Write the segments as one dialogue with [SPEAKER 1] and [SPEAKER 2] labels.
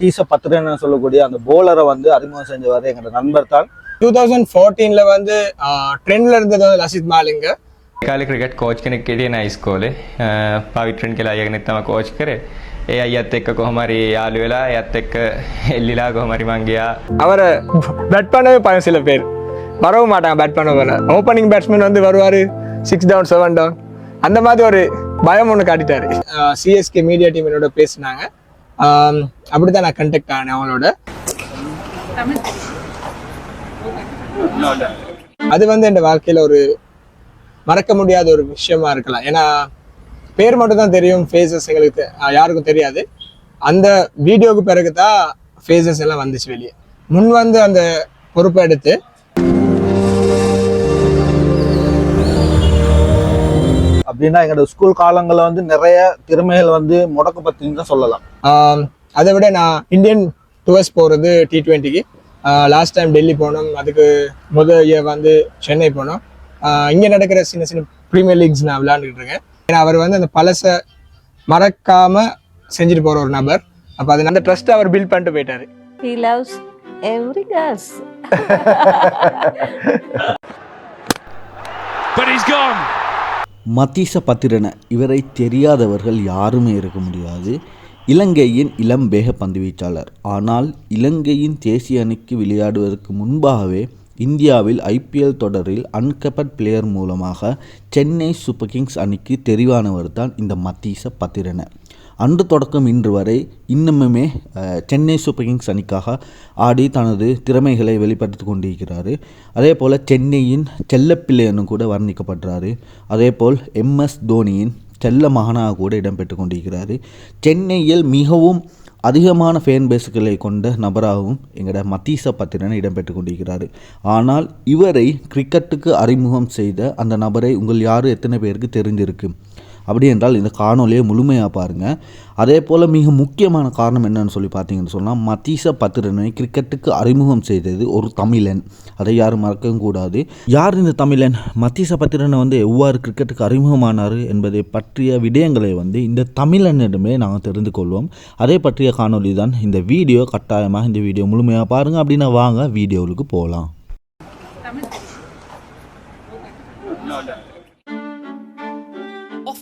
[SPEAKER 1] தீச பத்திரன்னு சொல்லக்கூடிய அந்த போலரை வந்து அறிமுகம் செஞ்சவர் எங்களோட நண்பர் தான்.
[SPEAKER 2] டூ தௌசண்ட் ஃபோர்டீனில் வந்து ட்ரெண்டில் இருந்தது வந்து லசித் மாலிங்க.
[SPEAKER 3] காலி கிரிக்கெட் கோச் करने के लिए ना स्कूल है पाविट्रन के लायक ने तमा कोच करे ए या तक को हमारी आलवेला या तक लीला
[SPEAKER 2] को பேட் பண்ணவே பயம் சில பேர் வரவும் மாட்டாங்க பேட் பண்ண வர ஓப்பனிங் பேட்ஸ்மேன் வந்து வருவார் சிக்ஸ் டவுன் செவன் டவுன் அந்த மாதிரி ஒரு பயம் ஒன்று காட்டிட்டாரு சிஎஸ்கே மீடியா டீம் என்னோட பேசினாங்க அப்படிதான் நான் கண்டக்ட் ஆனேன் அவங்களோட. அது வந்து என் வாழ்க்கையில ஒரு மறக்க முடியாத ஒரு விஷயமா இருக்கலாம். ஏன்னா பேர் மட்டும் தான் தெரியும் ஃபேஸஸ் எங்களுக்கு தெ- யாருக்கும் தெரியாது. அந்த வீடியோவுக்கு பிறகு தான் ஃபேஸஸ் எல்லாம் வந்துச்சு வெளியே. முன் வந்து அந்த பொறுப்பை எடுத்து
[SPEAKER 1] அப்படின்னா எங்களோட ஸ்கூல் காலங்களில் வந்து நிறைய திறமைகள் வந்து முடக்கப்பட்டுன்னு தான் சொல்லலாம்.
[SPEAKER 2] அதை விட நான் இந்தியன் டூர்ஸ் போகிறது டி ட்வெண்ட்டிக்கு லாஸ்ட் டைம் டெல்லி போனோம் அதுக்கு முதல் இயர் வந்து சென்னை போனோம். இங்கே நடக்கிற சின்ன சின்ன ப்ரீமியர் லீக்ஸ் நான் விளையாண்டுட்டு இருக்கேன். ஏன்னா அவர் வந்து அந்த பழசை மறக்காம செஞ்சுட்டு போகிற ஒரு நபர். அப்போ அது அந்த ட்ரஸ்ட்டை அவர் பில்ட் பண்ணிட்டு போயிட்டாரு.
[SPEAKER 4] He loves every girls.
[SPEAKER 5] But he's gone.
[SPEAKER 6] மத்தீச Pathirana இவரை தெரியாதவர்கள் யாருமே இருக்க முடியாது. இலங்கையின் இளம் வேக பந்துவீச்சாளர். ஆனால் இலங்கையின் தேசிய அணிக்கு விளையாடுவதற்கு முன்பாகவே இந்தியாவில் ஐபிஎல் தொடரில் அன்கபட் பிளேயர் மூலமாக சென்னை சூப்பர் கிங்ஸ் அணிக்கு தெரிவானவர் தான் இந்த மத்தீச பத்திரன அன்று தொடக்கம் இன்று வரை இன்னமுமே சென்னை சூப்பர் கிங்ஸ் அணிக்காக ஆடி தனது திறமைகளை வெளிப்படுத்தி கொண்டிருக்கிறாரு. அதே போல் சென்னையின் செல்லப்பிள்ளைன்னு கூட வர்ணிக்கப்படுறாரு. அதே போல் எம்எஸ் தோனியின் செல்ல மகனாக கூட இடம்பெற்று கொண்டிருக்கிறாரு. சென்னையில் மிகவும் அதிகமான ஃபேன் பேஸுகளை கொண்ட நபராகவும் எங்களோட மத்தீச பத்திரன் இடம்பெற்று கொண்டிருக்கிறார். ஆனால் இவரை கிரிக்கெட்டுக்கு அறிமுகம் செய்த அந்த நபரை உங்கள் யார் எத்தனை பேருக்கு தெரிஞ்சிருக்கு? அப்படி என்றால் இந்த காணொலியை முழுமையாக பாருங்கள் அதே போல் மிக முக்கியமான காரணம் என்னன்னு சொல்லி பார்த்தீங்கன்னு சொன்னால் மத்தீச பத்திரனை கிரிக்கெட்டுக்கு அறிமுகம் செய்தது ஒரு தமிழன். அதை யாரும் மறக்கவும் கூடாது. யார் இந்த தமிழன்? மத்தீச பத்திரனை வந்து எவ்வாறு கிரிக்கெட்டுக்கு அறிமுகமானார் என்பதை பற்றிய விடயங்களை வந்து இந்த தமிழனிடமே நாங்கள் தெரிந்து கொள்வோம். அதே பற்றிய காணொளி தான் இந்த வீடியோ. கட்டாயமாக இந்த வீடியோ முழுமையாக பாருங்கள் அப்படின்னா வாங்க வீடியோவுக்கு போகலாம்.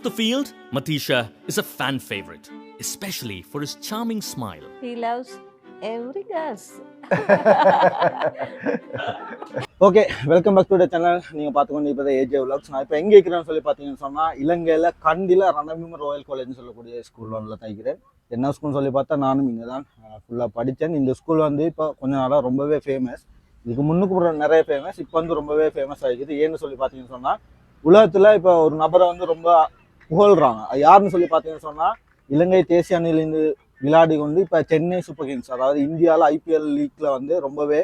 [SPEAKER 5] The field, Matisha is a fan favorite, especially for his charming smile.
[SPEAKER 4] He loves every girls.
[SPEAKER 1] Okay welcome back to channel நீங்கள் பார்த்துக்கொண்டு இப்போ ஏஜே விளாக்ஸ் நான் இப்போ எங்கே இருக்கிறேன்னு சொல்லி பார்த்தீங்கன்னு சொன்னால் இலங்கையில் கண்டியில் ரணபீம ராயல் காலேஜ்னு சொல்லக்கூடிய ஸ்கூல் ஒன்றில் தைக்கிறேன் என்ன ஸ்கூல்னு சொல்லி பார்த்தா நானும் இங்கே தான் ஃபுல்லாக படித்தேன். இந்த ஸ்கூல் வந்து இப்போ கொஞ்ச நாளாக ரொம்பவே ஃபேமஸ் இதுக்கு முன்னுக்கு நிறைய ஃபேமஸ் இப்போ வந்து ரொம்பவே ஃபேமஸ் ஆகிக்குது. ஏன்னு சொல்லி பார்த்தீங்கன்னு சொன்னால் உலகத்தில் இப்போ ஒரு நபரை வந்து ரொம்ப புகழ்கிறாங்க அது யாருன்னு சொல்லி பார்த்தீங்கன்னு சொன்னால் இலங்கை தேசிய அணியிலிருந்து விளையாடி கொண்டு இப்போ சென்னை சூப்பர் கிங்ஸ் அதாவது இந்தியாவில் ஐபிஎல் லீக்ல வந்து ரொம்பவே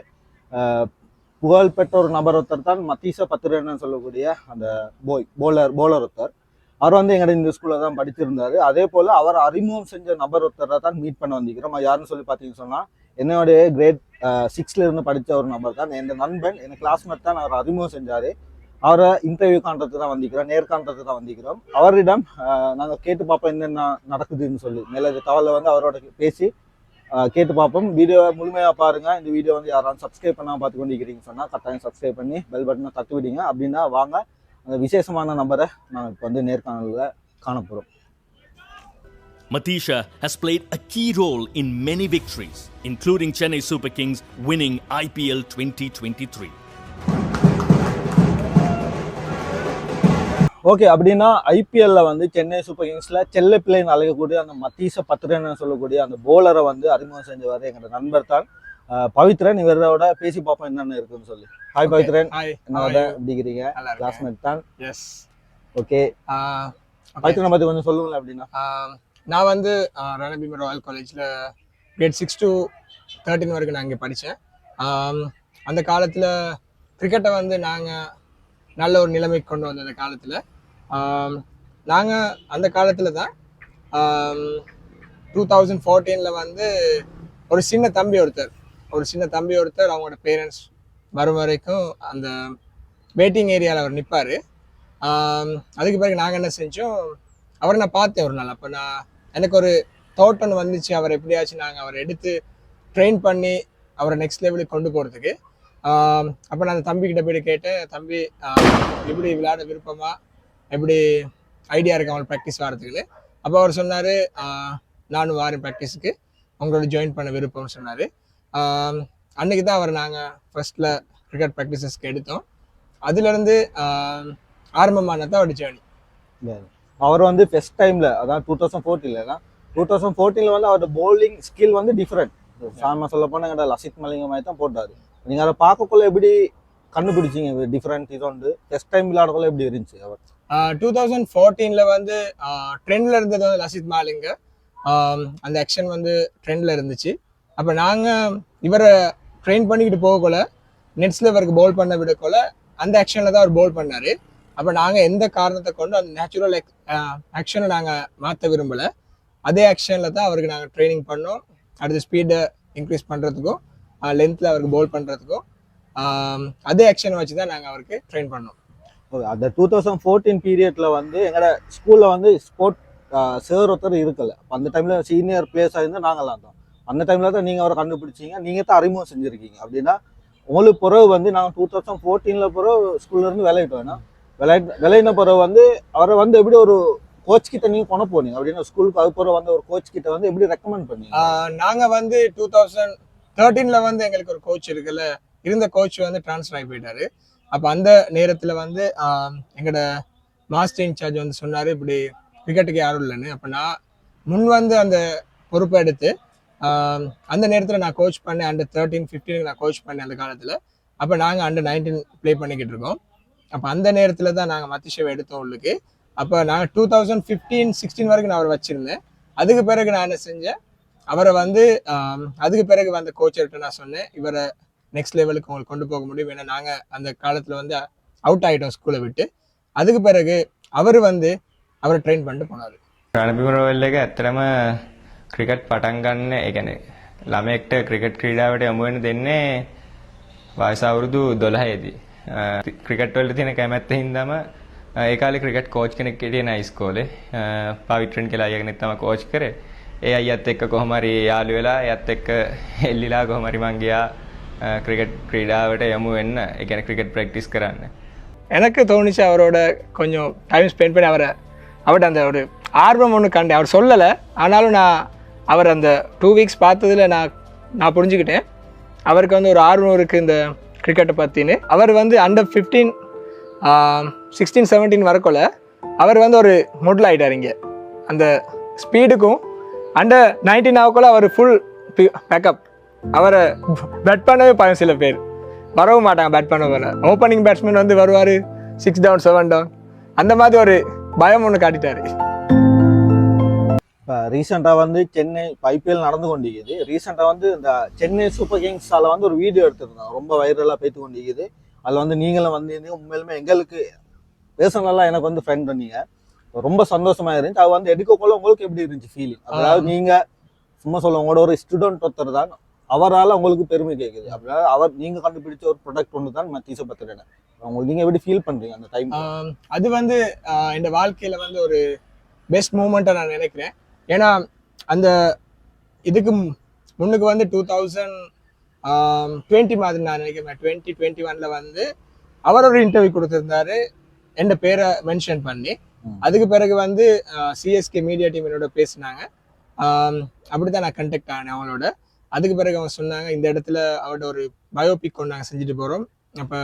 [SPEAKER 1] புகழ்பெற்ற ஒரு நபர் ஒருத்தர் தான் மத்தீச பத்திரன்னு சொல்லக்கூடிய அந்த போய் போலர் போலர் ஒருத்தர். அவர் வந்து எங்கள்ட இந்த ஸ்கூலில் தான் படிச்சிருந்தாரு. அதே போல் அவர் அறிமுகம் செஞ்ச நபர் ஒருத்தரை தான் மீட் பண்ண வந்திருக்கிறோம். யாருன்னு சொல்லி பார்த்தீங்கன்னு சொன்னால் என்னுடைய கிரேட் சிக்ஸ்ல இருந்து படித்த ஒரு நபர் தான். என் நண்பன் என் கிளாஸ்மேட் தான் அவர் அறிமுகம் செஞ்சார். அவரை இன்டர்வியூ காண்றதுக்கு தான் வந்திருக்கிறோம் நேர்காண்றதுக்கு தான் வந்திருக்கிறோம். அவரிடம் நாங்கள் கேட்டு பார்ப்போம் என்னென்ன நடக்குதுன்னு சொல்லி. மேலே கவலை வந்து அவரோட பேசி கேட்டு பார்ப்போம். வீடியோ முழுமையாக பாருங்கள் இந்த வீடியோ வந்து யாராலும் சப்ஸ்கிரைப் பண்ணாமல் பார்த்து கொண்டிருக்கிறீங்கன்னு சொன்னால் கட்டாயம் சப்ஸ்கிரைப் பண்ணி பெல் பட்டனை தட்டு விடுங்க. அப்படின்னா வாங்க அந்த விசேஷமான நம்பரை நாங்கள் இப்போ வந்து நேர்காணலில் காண போகிறோம்
[SPEAKER 5] Matisha has played a key role in many victories, including Chennai Super Kings winning IPL 2023.
[SPEAKER 1] Okay அப்படின்னா ஐபிஎல்ல வந்து சென்னை சூப்பர் கிங்ஸ்ல செல்ல பிள்ளைன்னு அழைக்கக்கூடிய அந்த மத்தீச பத்திரன்னு சொல்லக்கூடிய அந்த போலரை வந்து அறிமுகம் செஞ்சவர் எங்களோட நண்பர் தான். பவித்ரன் இவரோட பேசி பார்ப்போம் என்னென்ன இருக்குன்னு சொல்லி. ஹாய் பவித்ரன்.
[SPEAKER 2] ஹாய்
[SPEAKER 1] என்னோட
[SPEAKER 2] நல்லா இருக்கேன்.
[SPEAKER 1] கிளாஸ்மேட் தான்.
[SPEAKER 2] எஸ்
[SPEAKER 1] ஓகே பவித்ரனை பத்தி கொஞ்சம் சொல்லுங்களேன் அப்படின்னா.
[SPEAKER 2] நான் வந்து ரணபீம ராயல் காலேஜில் கிரேட் சிக்ஸ் டு தேர்ட்டின் வரைக்கும் நான் இங்கே படித்தேன் அந்த காலத்தில் கிரிக்கெட்டை வந்து நாங்கள் நல்ல ஒரு நிலைமைக்கு கொண்டு வந்த அந்த காலத்தில். நாங்கள் அந்த காலத்தில் தான் டூ தௌசண்ட் ஃபோர்டீனில் வந்து ஒரு சின்ன தம்பி ஒருத்தர் ஒரு சின்ன தம்பி ஒருத்தர் அவங்களோட பேரண்ட்ஸ் வரும் வரைக்கும் அந்த வெயிட்டிங் ஏரியாவில் அவர் நிற்பார் அதுக்கு பிறகு நாங்கள் என்ன செஞ்சோம் அவரை நான் பார்த்தேன் ஒரு நாள். அப்போ நான் எனக்கு ஒரு தாட் ஒன்று வந்துச்சு அவர் எப்படியாச்சும் நாங்கள் அவரை எடுத்து ட்ரெயின் பண்ணி அவரை நெக்ஸ்ட் லெவலுக்கு கொண்டு போகிறதுக்கு அப்போ நான் அந்த தம்பிக்கிட்ட போய்ட்டு கேட்டேன் தம்பி எப்படி விளையாட விருப்பமாக எப்படி ஐடியா இருக்கு அவங்க ப்ராக்டிஸ் வரதுக்கு அப்போ அவர் சொன்னார் நானும் வாரேன் ப்ராக்டிஸுக்கு உங்களோட ஜாயின் பண்ண விருப்பம்னு சொன்னார். அன்னைக்கு தான் அவர் நாங்கள் ஃபர்ஸ்ட்டில் கிரிக்கெட் ப்ராக்டிசஸ்க்கு எடுத்தோம். அதுலேருந்து ஆரம்பமானது தான் அவரோட ஜேர்னி
[SPEAKER 1] அவர் வந்து ஃபஸ்ட் டைமில் அதான் டூ தௌசண்ட் ஃபோர்டீன்ல டூ தௌசண்ட் ஃபோர்டீன்ல வந்து அவரோட பவுலிங் ஸ்கில் வந்து டிஃப்ரெண்ட் சாம சொல்ல போனால் எங்கட லசித் மலிங்க மாதிரி தான் போட்டாரு. நீங்கள் அதை பார்க்கக்குள்ள எப்படி கண்டுபிடிச்சீங்க? டிஃப்ரெண்ட் இது வந்து ஃபஸ்ட் டைம் விளையாடக்குள்ள எப்படி இருந்துச்சு? அவர்
[SPEAKER 2] டூ தௌசண்ட் ஃபோர்டீனில் வந்து ட்ரெண்டில் இருந்தது வந்து லசித் மாலிங்க. அந்த ஆக்ஷன் வந்து ட்ரெண்டில் இருந்துச்சு. அப்போ நாங்கள் இவரை ட்ரெயின் பண்ணிக்கிட்டு போகக்குள்ள நெட்ஸில் இவருக்கு பவுல் பண்ண விடக்குள்ள அந்த ஆக்ஷனில் தான் அவர் பவுல் பண்ணார். அப்போ நாங்கள் எந்த காரணத்தை கொண்டு அந்த நேச்சுரல் ஆக்ஷனை நாங்கள் மாற்ற விரும்பலை. அதே ஆக்ஷனில் தான் அவருக்கு நாங்கள் ட்ரைனிங் பண்ணோம். அடுத்து ஸ்பீடை இன்க்ரீஸ் பண்ணுறதுக்கும் லென்த்தில் அவருக்கு பவுல் பண்ணுறதுக்கும் அதே ஆக்ஷனை வச்சு தான் நாங்கள் அவருக்கு ட்ரெயின் பண்ணோம்.
[SPEAKER 1] அந்த டூ தௌசண்ட் ஃபோர்டீன் பீரியட்ல வந்து எங்களோட ஸ்கூல்ல வந்து ஸ்போர்ட் சேர் ஒருத்தர் இருக்கல. அந்த டைம்ல சீனியர் பிளேயர்ஸாக இருந்தால் நாங்களாம் தான் அந்த டைம்ல தான் நீங்க அவரை கண்டுபிடிச்சீங்க. நீங்க தான் அறிமுகம் செஞ்சிருக்கீங்க. அப்படின்னா உங்களுக்கு பிறகு வந்து நாங்கள் டூ தௌசண்ட் ஃபோர்டீன்ல பிறகு ஸ்கூல்ல இருந்து விளையிட்டோம் ஏன்னா விளையாட்டு விளையின பிறகு வந்து அவரை வந்து எப்படி ஒரு கோச் கிட்ட நீங்க கொண்டு போனீங்க? அப்படின்னா ஸ்கூலுக்கு அது பிறகு வந்து ஒரு கோச் கிட்ட வந்து எப்படி ரெக்கமெண்ட் பண்ணீங்க?
[SPEAKER 2] நாங்கள் வந்து டூ தௌசண்ட் தேர்ட்டீனில் வந்து எங்களுக்கு ஒரு கோச் இருக்குல்ல இருந்த கோச் வந்து ட்ரான்ஸ்ஃபர் ஆகி போயிட்டாரு. அப்போ அந்த நேரத்தில் வந்து எங்களோட மாஸ்டர் இன்சார்ஜ் வந்து சொன்னார் இப்படி கிரிக்கெட்டுக்கு யாரும் இல்லைன்னு. அப்போ நான் முன் வந்து அந்த பொறுப்பை எடுத்து அந்த நேரத்தில் நான் கோச் பண்ணேன் அண்டர் தேர்ட்டீன் ஃபிஃப்டீனுக்கு நான் கோச் பண்ணேன் அந்த காலத்தில். அப்போ நாங்கள் அண்டர் நைன்டீன் ப்ளே பண்ணிக்கிட்டு இருக்கோம். அப்போ அந்த நேரத்தில் தான் நாங்கள் மத்திஷவை எடுத்தோம் உள்ளுக்கு. அப்போ நாங்கள் டூ தௌசண்ட் ஃபிஃப்டீன் சிக்ஸ்டீன் வரைக்கும் நான் அவர் வச்சுருந்தேன். அதுக்கு பிறகு நான் என்ன செஞ்சேன்? அவரை வந்து அதுக்கு பிறகு வந்த கோச்சர்கிட்ட நான் சொன்னேன் இவரை நெக்ஸ்ட் லெவலுக்கு உங்களுக்கு கொண்டு போக முடியும் ஏன்னா நாங்கள் அந்த காலத்தில் வந்து அவுட் ஆகிட்டோம் ஸ்கூலை விட்டு அதுக்கு பிறகு அவர் வந்து அவரை ட்ரெயின் பண்ணிட்டு போனார்
[SPEAKER 3] රණබිම රෝල් එක ඇත්තටම ක්‍රිකට් පටන් ගන්න ඒ කියන්නේ ළමයෙක්ට ක්‍රිකට් ක්‍රීඩාවට යොමු වෙන්න දෙන්නේ වයස අවුරුදු 12ේදී. ක්‍රිකට් වලට තියෙන කැමැත්ත හින්දාම අ, ඒ කාලේ ක්‍රිකට් කෝච් කෙනෙක් හිටියේ නෑ ඉස්කෝලේ. පවිත්‍රන් කියලා අය කෙනෙක් තමයි කෝච් කරේ. ඒ අයියත් එක්ක කොහොම හරි යාළු වෙලා එයත් එක්ක එල්ලිලා කොහොම හරි මං ගියා ක්‍රිකට් ක්‍රීඩාවට යොමු වෙන්න. ඒ කියන්නේ ක්‍රිකට් ප්‍රැක්ටිස් කරන්න.
[SPEAKER 2] எனக்கு தோணுச்சு அவரோட கொஞ்சம் டைம் ஸ்பெண்ட் பண்ணி அவரை அவர்கிட்ட அந்த ஒரு ஆர்வம் ஒன்று கண்டேன் அவர் சொல்லலை ஆனாலும் நான் அவர் அந்த டூ வீக்ஸ் பார்த்ததுல நான் நான் புரிஞ்சுக்கிட்டேன் அவருக்கு வந்து ஒரு ஆர்வம் இருக்குது இந்த கிரிக்கெட்டை பற்றின்னு அவர் வந்து அண்டர் ஃபிஃப்டீன் சிக்ஸ்டீன் செவன்டீன் வரக்குள்ள அவர் வந்து ஒரு முட்ல ஆகிட்டார் இங்கே அந்த ஸ்பீடுக்கும் அண்டர் நைன்டீன் ஆகக்குள்ள அவர் ஃபுல் பேக்கப் அவரை பெட் பண்ணவே பயம் சில பேர். வரவும் மாட்டாங்க பேட் பண்ண வர ஓப்பனிங் பேட்ஸ்மேன் வந்து வருவார். சிக்ஸ் டவுன் செவன் டவுன் அந்த மாதிரி ஒரு பயம் ஒன்று காட்டிட்டாரு.
[SPEAKER 1] இப்போ ரீசெண்டாக வந்து சென்னை ஐபிஎல் நடந்து கொண்டிருக்குது. ரீசெண்டாக வந்து இந்த சென்னை சூப்பர் கிங்ஸால வந்து ஒரு வீடியோ எடுத்திருந்தாங்க. ரொம்ப வைரலாக பேத்து கொண்டிருக்குது. அதில் வந்து நீங்களும் வந்து உண்மையிலுமே எங்களுக்கு பேர்சனலாக எனக்கு வந்து ஃப்ரெண்ட் பண்ணீங்க ரொம்ப சந்தோஷமா இருந்துச்சு. அது வந்து எடுக்கக்குள்ள உங்களுக்கு எப்படி இருந்துச்சு ஃபீலிங் அதாவது நீங்க சும்மா சொல்ல உங்களோட ஒரு ஸ்டூடெண்ட் ஒருத்தர் தான் அவரால் உங்களுக்கு பெருமை கேட்குது அப்படின்னா அவர் நீங்க கண்டுபிடிச்ச ஒரு ப்ராடக்ட் ஒன்று தான் மத்தீச பத்திரன உங்களுக்கு நீங்க எப்படி ஃபீல் பண்றீங்க அந்த டைம்
[SPEAKER 2] அது வந்து இந்த வாழ்க்கையில வந்து ஒரு பெஸ்ட் மூமெண்ட்டாக நான் நினைக்கிறேன். ஏன்னா அந்த இதுக்கு முன்னுக்கு வந்து டூ தௌசண்ட் டுவெண்ட்டி மாதிரி நான் நினைக்கிறேன். டுவெண்ட்டி டுவெண்ட்டி ஒன்ல வந்து அவர் ஒரு இன்டர்வியூ கொடுத்திருந்தாரு. என் பேரை மென்ஷன் பண்ணி. அதுக்கு பிறகு வந்து சிஎஸ்கே மீடியா டீம் என்னோட பேசினாங்க. அப்படிதான் நான் கண்டெக்ட் ஆனேன் அவங்களோட. அதுக்கு பிறகு அவங்க சொன்னாங்க இந்த இடத்துல அவரோட ஒரு பயோபிக் ஒன்று நாங்கள் செஞ்சுட்டு போகிறோம் அப்போ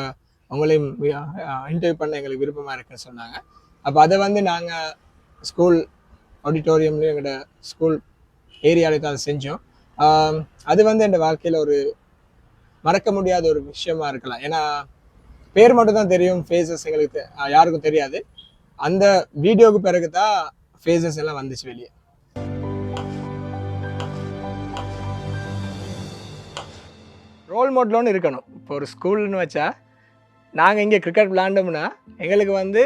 [SPEAKER 2] அவங்களையும் இன்டர்வியூ uh, பண்ண எங்களுக்கு விருப்பமாக இருக்குன்னு சொன்னாங்க. அப்போ அதை வந்து நாங்கள் ஸ்கூல் ஆடிட்டோரியம்லேயும் எங்களோட ஸ்கூல் ஏரியாவிலே தான் அதை செஞ்சோம். அது வந்து என் வாழ்க்கையில் ஒரு மறக்க முடியாத ஒரு விஷயமா இருக்கலாம். ஏன்னா பேர் மட்டும் தான் தெரியும் ஃபேஸஸ் எங்களுக்கு தெ- யாருக்கும் தெரியாது. அந்த வீடியோவுக்கு பிறகு தான் ஃபேஸஸ் எல்லாம் வந்துச்சு வெளியே. ரோல் மாடலோன்னு இருக்கணும். இப்போ ஒரு ஸ்கூல்னு வச்சா நாங்கள் இங்கே கிரிக்கெட் விளாண்டோம்னா எங்களுக்கு வந்து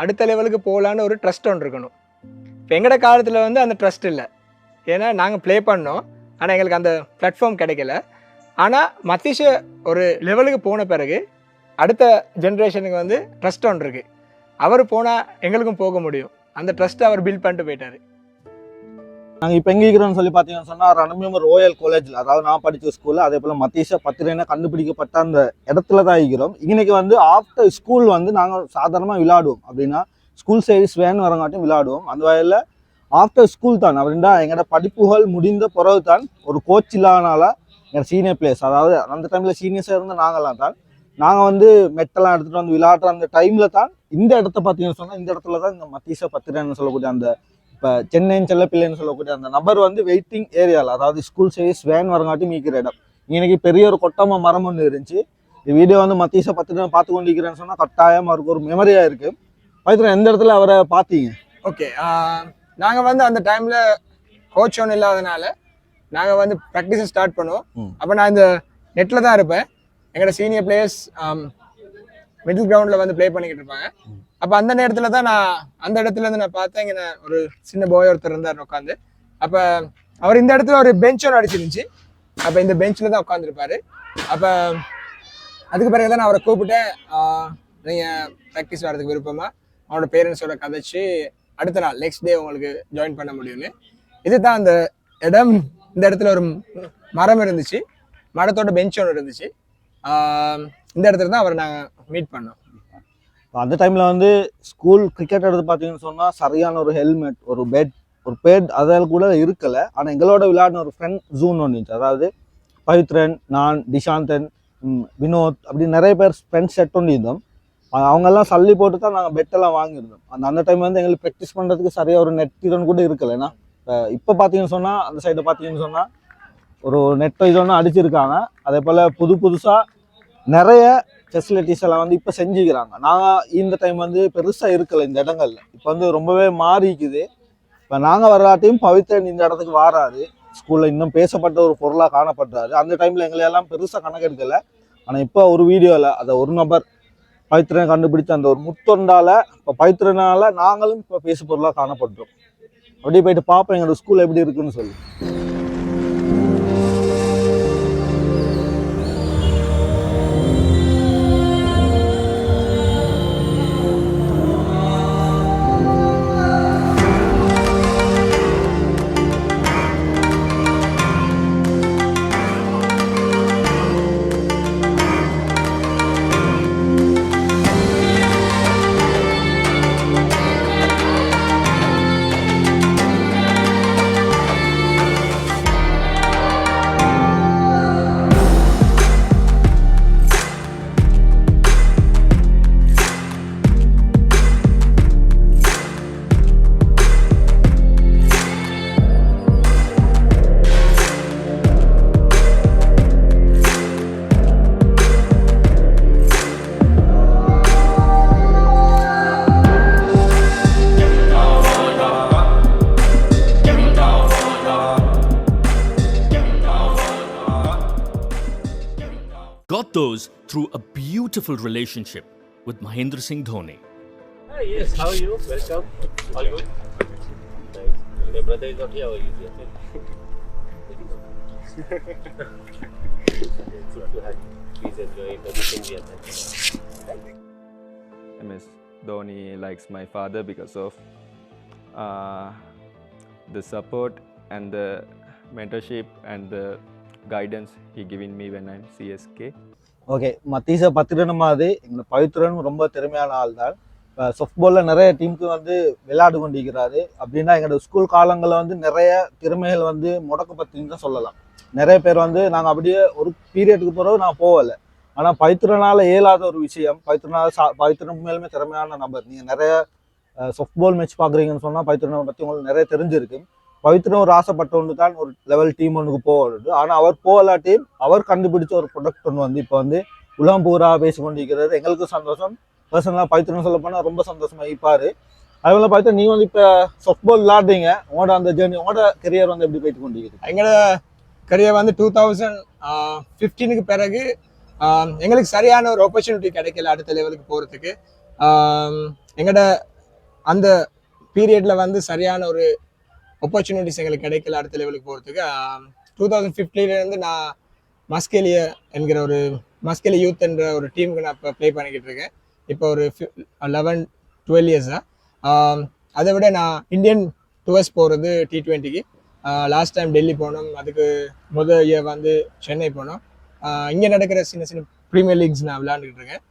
[SPEAKER 2] அடுத்த லெவலுக்கு போகலான்னு ஒரு ட்ரஸ்ட் ஒன்று இருக்கணும். இப்போ எங்களோட காலத்தில் வந்து அந்த ட்ரஸ்ட் இல்லை. ஏன்னா நாங்கள் ப்ளே பண்ணோம். ஆனால் எங்களுக்கு அந்த பிளாட்ஃபார்ம் கிடைக்கல. ஆனால் மத்திஷ ஒரு லெவலுக்கு போன பிறகு அடுத்த ஜென்ரேஷனுக்கு வந்து ட்ரஸ்ட் ஒன்று இருக்குது அவர் போனால் எங்களுக்கும் போக முடியும். அந்த ட்ரஸ்ட்டை அவர் பில்ட் பண்ணிட்டு போயிட்டார்.
[SPEAKER 1] நாங்கள் இப்போ எங்கே இருக்கிறோம்னு சொல்லி பார்த்தீங்கன்னு சொன்னால் ரணமியம் ரோயல் காலேஜில் அதாவது நான் படித்த ஸ்கூலில் அதே போல் மத்திய பத்திரேன கண்டுபிடிக்கப்பட்ட அந்த இடத்துல தான் இருக்கிறோம். இன்னைக்கு வந்து ஆஃப்டர் ஸ்கூல் வந்து நாங்கள் சாதாரணமாக விளையாடுவோம். அப்படின்னா ஸ்கூல் சர்வீஸ் வேன் வரங்காட்டும் விளையாடுவோம். அந்த வகையில் ஆஃப்டர் ஸ்கூல் தான் அப்படின்னா எங்களோட படிப்புகள் முடிந்த பிறகு தான் ஒரு கோச் இல்லாதனால எங்கள் சீனியர் பிளேயர்ஸ் அதாவது அந்த டைமில் சீனியர்ஸாக இருந்த நாங்களாம் தான் நாங்கள் வந்து மெட்டெல்லாம் எடுத்துகிட்டு வந்து விளையாடுற அந்த டைமில் தான் இந்த இடத்த பார்த்தீங்கன்னு சொன்னால் இந்த இடத்துல தான் இந்த மத்தீச பத்திரன்னு சொல்லக்கூடிய அந்த இப்போ சென்னைன்னு செல்ல பிள்ளைன்னு சொல்லக்கூடிய அந்த நபர் வந்து வெயிட்டிங் ஏரியாவில் அதாவது ஸ்கூல் சர்வீஸ் வேன் வரங்காட்டி மீக்கிற இடம். இன்னைக்கு பெரிய ஒரு கொட்டமா மரம் ஒன்று இருந்துச்சு. இந்த வீடியோ வந்து மத்தீச பத்திரம் பார்த்து கொண்டிருக்கிறேன்னு சொன்னால் கட்டாயம் அவருக்கு ஒரு மெமரியாக இருக்கு. பவித்ரன் எந்த இடத்துல அவரை பார்த்தீங்க?
[SPEAKER 2] ஓகே நாங்கள் வந்து அந்த டைமில் கோச் ஒன்றும் இல்லாதனால நாங்கள் வந்து ப்ராக்டிஸை ஸ்டார்ட் பண்ணுவோம். அப்போ நான் இந்த நெட்டில் தான் இருப்பேன். எங்களோட சீனியர் பிளேயர்ஸ் மிடில் கிரவுண்டில் வந்து ப்ளே பண்ணிக்கிட்டு இருப்பாங்க. அப்போ அந்த நேரத்தில் தான் நான் அந்த இடத்துல இருந்து நான் பார்த்தேன் இங்கே நான் ஒரு சின்ன போய் ஒருத்தர் இருந்தார் உட்காந்து அப்போ அவர் இந்த இடத்துல ஒரு பெஞ்ச் ஒன்று அடிச்சிருந்துச்சு. அப்போ இந்த பெஞ்சில் தான் உட்காந்துருப்பாரு அப்போ அதுக்கு பிறகு தான் நான் அவரை கூப்பிட்டேன். நீங்கள் ப்ராக்டிஸ் வரதுக்கு விருப்பமா? அவனோட பேரண்ட்ஸோட கதைச்சு அடுத்த நாள் நெக்ஸ்ட் டே உங்களுக்கு ஜாயின் பண்ண முடியும்னு. இதுதான் அந்த இடம். இந்த இடத்துல ஒரு மரம் இருந்துச்சு. மரத்தோட பெஞ்ச் ஒன்று இருந்துச்சு. இந்த இடத்துல தான் அவரை நாங்கள் மீட் பண்ணோம்.
[SPEAKER 1] அந்த டைமில் வந்து ஸ்கூல் கிரிக்கெட் எடுத்து பார்த்தீங்கன்னு சொன்னால் சரியான ஒரு ஹெல்மெட் ஒரு பெட் ஒரு பேட் அதில் கூட இருக்கலை. ஆனால் எங்களோட விளையாடின ஒரு ஃப்ரெண்ட் ஜூன் ஒன்று இருந்துச்சு. அதாவது பவித்ரன் நான் டிஷாந்தன் வினோத் அப்படி நிறைய பேர் ஃப்ரெண்ட்ஸ் செட் ஒன்று இருந்தோம் அவங்கெல்லாம் சல்லி போட்டு தான் நாங்கள் பெட்டெல்லாம் வாங்கியிருந்தோம். அந்த அந்த டைம் வந்து எங்களுக்கு ப்ராக்டிஸ் பண்ணுறதுக்கு சரியாக ஒரு நெட் இதுன்னு கூட இருக்கலைன்னா ஏன்னா இப்போ பார்த்தீங்கன்னு சொன்னால் அந்த சைடை பார்த்தீங்கன்னு சொன்னால் ஒரு நெட் இதொன்று அடிச்சிருக்காங்க. அதே போல் புது புதுசாக நிறைய ஃபெசிலிட்டிஸ் எல்லாம் வந்து இப்போ செஞ்சுக்கிறாங்க. நாங்கள் இந்த டைம் வந்து பெருசாக இருக்கலை இந்த இடங்கள்ல. இப்போ வந்து ரொம்பவே மாறிக்குது. இப்போ நாங்கள் வராட்டியும் பவித்ரன் இந்த இடத்துக்கு வாராரு. ஸ்கூலில் இன்னும் பேசப்பட்ட ஒரு பொருளாக காணப்படுறாரு அந்த டைமில் எங்களை எல்லாம் பெருசாக கணக்கெடுக்கல. ஆனால் இப்போ ஒரு வீடியோவில் அதை ஒரு நபர் பவித்ரன் கண்டுபிடிச்ச அந்த ஒரு முத்தொண்டால இப்போ பவித்ரனால நாங்களும் இப்போ பேசு பொருளாக காணப்படுறோம் அப்படியே போயிட்டு பார்ப்போம் எங்களோட ஸ்கூல் எப்படி இருக்குன்னு சொல்லி.
[SPEAKER 5] Beautiful relationship with Mahendra Singh Dhoni.
[SPEAKER 7] Ah, yes, how are you? Welcome. All good? Nice. Your brother is not here, or is he? it's good to have you. Please enjoy everything we have done.
[SPEAKER 3] MS Dhoni likes my father because of uh, the support and the mentorship and the guidance he given me when I'm CSK.
[SPEAKER 1] Okay Matheesha Pathirana மாதிரி எங்களை பவித்ரன் ரொம்ப திறமையான ஆள் தான் இப்போ சொஃப்ட்பாலில் நிறைய டீமுக்கு வந்து விளையாடு கொண்டிருக்கிறாரு. அப்படின்னா எங்களோட ஸ்கூல் காலங்களில் வந்து நிறைய திறமைகள் வந்து முடக்கப்பட்டுன்னு தான் சொல்லலாம். நிறைய பேர் வந்து நாங்கள் அப்படியே ஒரு பீரியடுக்கு பிறகு நான் போகலை. ஆனால் பவித்ரனால் இயலாத ஒரு விஷயம். பவித்ரனால் சா பவித்ரன் உண்மையிலுமே திறமையான நபர். நீங்கள் நிறைய சொஃப்ட்பால் மேட்ச் பார்க்குறீங்கன்னு சொன்னால் பவித்ரனை பற்றி உங்களுக்கு நிறைய தெரிஞ்சிருக்கு. பவித்ரன் ஒரு ஆசைப்பட்ட ஒன்று தான் ஒரு லெவல் டீம் ஒன்றுக்கு போகிறது ஆனால் அவர் போகலாட்டி அவர் கண்டுபிடிச்ச ஒரு ப்ரொடக்ட் ஒன்று வந்து இப்போ வந்து உலகம் பூரா பேசி கொண்டிருக்கிறது எங்களுக்கும் சந்தோஷம். பர்சனலாக பவித்ரன் சொல்ல போனால் ரொம்ப சந்தோஷமாக இருப்பார். அதனால பார்த்தா நீ வந்து இப்போ சொஃப்ட்பால் விளாடுறீங்க உங்களோட அந்த ஜேர்னி உங்களோட கெரியர் வந்து எப்படி போயிட்டு கொண்டிருக்குது?
[SPEAKER 2] எங்களோட கரியர் வந்து டூ தௌசண்ட் ஃபிஃப்டீனுக்கு பிறகு எங்களுக்கு சரியான ஒரு ஆப்பர்ச்சுனிட்டி கிடைக்கல அடுத்த லெவலுக்கு போகிறதுக்கு எங்களோட அந்த பீரியடில் வந்து சரியான ஒரு ஆப்பர்ச்சுனிட்டிஸ் எங்களுக்கு கிடைக்கல அடுத்த லெவலுக்கு போகிறதுக்கு டூ தௌசண்ட் ஃபிஃப்டிலேருந்து நான் மஸ்கேலிய என்கிற ஒரு மஸ்கேலி யூத் என்ற ஒரு டீமுக்கு நான் இப்போ ப்ளே பண்ணிக்கிட்டு இருக்கேன். இப்போ ஒரு லெவன் டுவெல் இயர்ஸாக அதை விட நான் இந்தியன் டூர்ஸ் போகிறது டி ட்வெண்ட்டிக்கு லாஸ்ட் டைம் டெல்லி போனோம். அதுக்கு முதல் இயர் வந்து சென்னை போனோம். இங்கே நடக்கிற சின்ன சின்ன ப்ரீமியர் லீக்ஸ் நான் விளையாண்டுக்கிட்டு இருக்கேன்.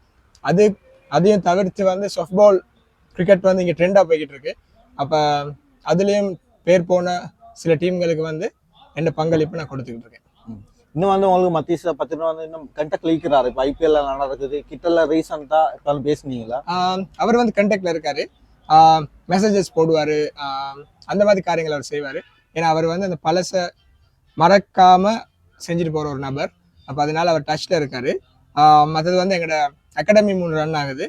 [SPEAKER 2] அது அதையும் தவிர்த்து வந்து சாஃப்ட்பால் கிரிக்கெட் வந்து இங்கே ட்ரெண்டாக போய்கிட்டு இருக்கு. அப்போ அதுலேயும் பேர் போன சில டீம்களுக்கு வந்து என்ன பங்களிப்பு நான் கொடுத்துக்கிட்டு இருக்கேன்.
[SPEAKER 1] இன்னும் வந்து உங்களுக்கு மத்தீஷ பத்திரம் வந்து இன்னும் கண்டக்ட் இருக்கிறாரு. இப்போ ஐபிஎல் நடக்குது. கிட்டல ரீசெண்டா இப்போ பேசுனீங்களா?
[SPEAKER 2] அவர் வந்து கண்டெக்ட்ல இருக்காரு. மெசேஜஸ் போடுவார். அந்த மாதிரி காரியங்கள் அவர் செய்வார். ஏன்னா அவர் வந்து அந்த பழசை மறக்காம செஞ்சுட்டு போகிற ஒரு நபர். அப்போ அதனால அவர் டச்சில் இருக்காரு. மற்றது வந்து எங்களோட அகாடமி மூணு ரன் ஆகுது.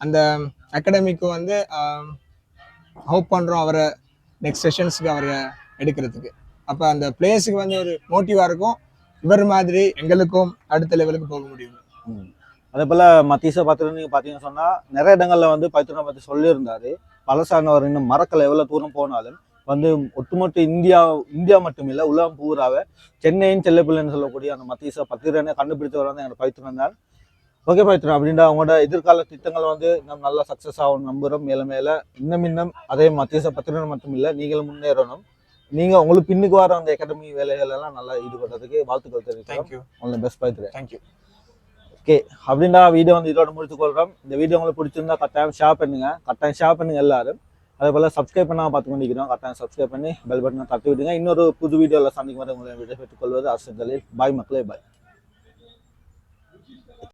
[SPEAKER 2] அந்த அகாடமிக்கு வந்து ஹோப் பண்ணுறோம் அவரை நெக்ஸ்ட் செஷன்ஸுக்கு அவரை எடுக்கிறதுக்கு. அப்போ அந்த பிளேயர்ஸுக்கு வந்து ஒரு மோட்டிவாக இருக்கும். இவர் மாதிரி எங்களுக்கும் அடுத்த லெவலுக்கு போக முடியும்.
[SPEAKER 1] அதே போல் மத்தீஷ பத்திரம் நீங்கள் பார்த்தீங்கன்னு சொன்னால் நிறைய இடங்களில் வந்து பத்திரம் பற்றி சொல்லியிருந்தார். பழசானவர் இன்னும் மறக்கலை எவ்வளோ தூரம் போனாலும். வந்து ஒட்டுமொத்த இந்தியா இந்தியா மட்டும் இல்லை உலகம் பூராவே சென்னையின் செல்லப்பிள்ளைன்னு சொல்லக்கூடிய அந்த மத்தீச பத்திரனை கண்டுபிடித்தவர் வந்து எங்கள் பைத்திரம் தான். ஓகே பைத்திரம் அப்படின்ட்டு அவங்களோட எதிர்கால திட்டங்கள் வந்து இன்னும் நல்லா சக்சஸ் ஆகும் நம்புறோம் மேல மேல. இன்னும் இன்னும் அதே மத்தியச பத்திரன் மட்டும் இல்ல நீங்களும் முன்னேறணும். நீங்க உங்களுக்கு பின்னுக்கு வர அந்த அகாடமி வேலைகள் எல்லாம் நல்லா ஈடுபடுறதுக்கு வாழ்த்துக்கள் தெரிவிக்கிறோம்.
[SPEAKER 2] தேங்க்யூ
[SPEAKER 1] உங்களை பெஸ்ட் பைத்திரம்
[SPEAKER 2] தேங்க்யூ
[SPEAKER 1] ஓகே அப்படின்னா வீடியோ வந்து இதோட முடித்துக் கொள்றோம். இந்த வீடியோ உங்களுக்கு பிடிச்சிருந்தா கட்டாயம் ஷேர் பண்ணுங்க. கட்டாயம் ஷேர் பண்ணுங்க எல்லாரும். அதே போல சப்ஸ்கிரைப் பண்ணாம பார்த்து கொண்டிருக்கிறோம் கட்டாயம் சப்ஸ்கிரைப் பண்ணி பெல் பட்டனை தட்டி விடுங்க. இன்னொரு புது வீடியோவில் சந்திக்கும் வரை உங்களை விடைபெற்றுக் கொள்வது அரசு பாய் மக்களே பாய்